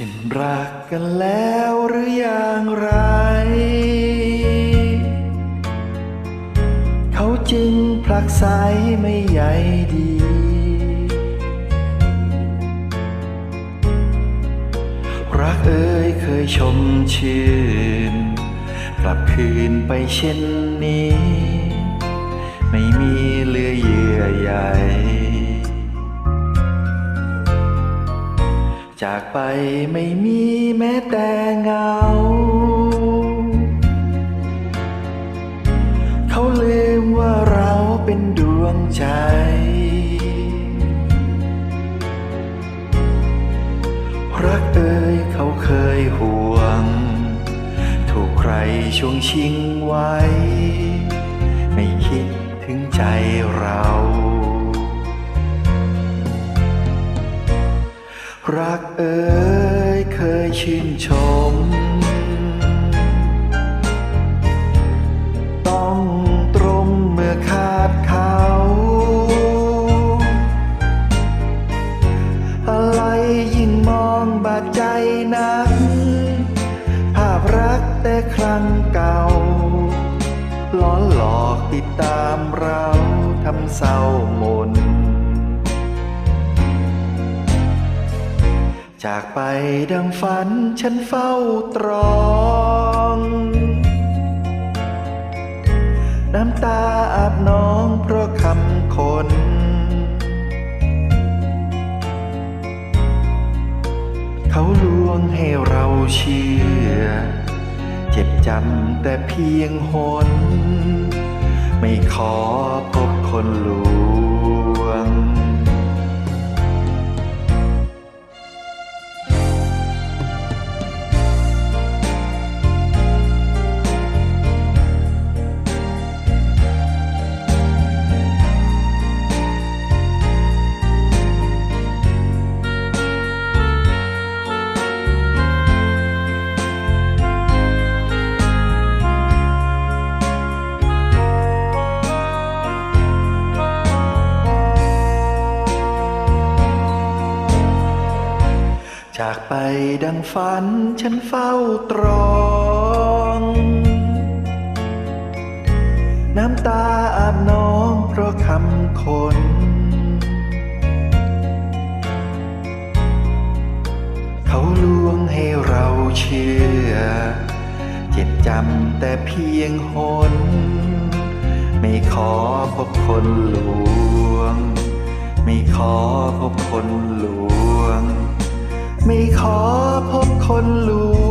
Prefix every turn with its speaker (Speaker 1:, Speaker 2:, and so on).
Speaker 1: สิ้นรักกันแล้วหรืออย่างไร เขาจึงผลักไสไม่ใยดี รักเอ่ยเคยชมชื่น กลับคืนไปเช่นนี้ ไม่มีเหลือเยื่อ ไปไม่มีแม้แต่เงา เขาลืมว่าเราเป็นดวงใจ รักเอ่ยเขาเคยห่วง ถูกใครช่วงชิงไว้ รักเอ่ยเคยชื่นชม ต้องตรงเมื่อขาดเขา อะไรยิ่งมองบาดใจนักภาพรักแต่ครั้งเก่าล้อหลอกติดตามเราทำเศร้ามน จากไปดังฝันฉันเฝ้าตรอง น้ำตาอาบน้องเพราะคำคน เขาลวงให้เราเชื่อ เจ็บจำแต่เพียงหน ไม่ขอพบคนล จากไปดังฝันฉันเฝ้าตรอง น้ำตาอาบน้องเพราะคำคน เขาลวงให้เราเชื่อ เจ็บจำแต่เพียงหน ไม่ขอพบคนลวง ไม่ขอพบคนลวง ไม่ขอพบคนลู